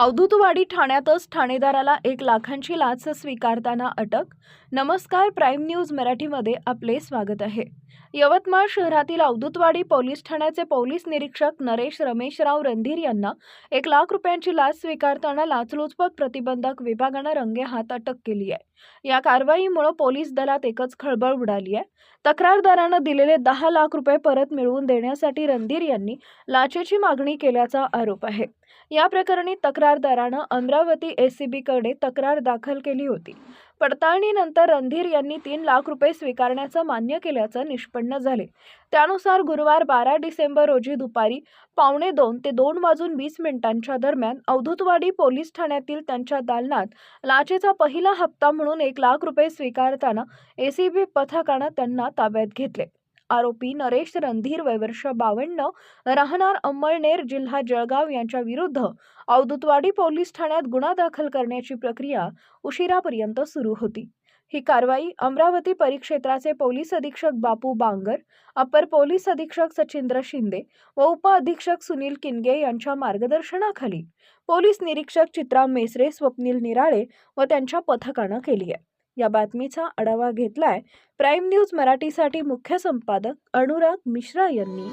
अवधूतवाडी ठाण्यातच ठाणेदाराला एक लाखांची लाच स्वीकारताना अटक. नमस्कार प्राईम न्यूज मराठीमध्ये आपले स्वागत आहे. यवतमाळ शहरातील अवधूतवाडी पोलीस ठाण्याचे पोलीस निरीक्षक नरेश रमेशराव रणधीर यांना एक लाख रुपयांची लाच स्वीकारताना लाचलुचपत प्रतिबंधक विभागानं रंगेहात अटक केली आहे. या कारवाईमुळे पोलीस दलात एकच खळबळ उडाली आहे. तक्रारदारानं दिलेले दहा लाख रुपये परत मिळवून देण्यासाठी रणधीर यांनी लाचेची मागणी केल्याचा आरोप आहे. या प्रकरणी तक्रारदारानं अमरावती एसीबीकडे तक्रार दाखल केली होती. पडताळणीनंतर रणधीर यांनी तीन लाख रुपये स्वीकारण्याचं मान्य केल्याचं निष्पन्न झाले. त्यानुसार गुरुवार बारा डिसेंबर रोजी दुपारी पावणे दोन ते दोन वाजून वीस मिनिटांच्या दरम्यान अवधूतवाडी पोलीस ठाण्यातील त्यांच्या दालनात लाचेचा पहिला हप्ता म्हणून एक लाख रुपये स्वीकारताना एसीबी पथकानं त्यांना ताब्यात घेतले. आरोपी नरेश रणधीर वैवर्ष बावन्न राहणार अंमळनेर जिल्हा जळगाव यांच्या विरुद्ध अवधूतवाडी पोलीस ठाण्यात गुन्हा दाखल करण्याची प्रक्रिया उशिरापर्यंत सुरू होती. ही कारवाई अमरावती परिक्षेत्राचे पोलीस अधीक्षक बापू बांगर अपर पोलीस अधीक्षक सचिंद्र शिंदे व उप अधीक्षक सुनील किनगे यांच्या मार्गदर्शनाखाली पोलीस निरीक्षक चित्रा मेसरे स्वप्नील निराळे व त्यांच्या पथकानं केली आहे. या बातमीचा आढावा घेतलाय. प्राईम न्यूज मराठीसाठी मुख्य संपादक अनुराग मिश्रा यांनी.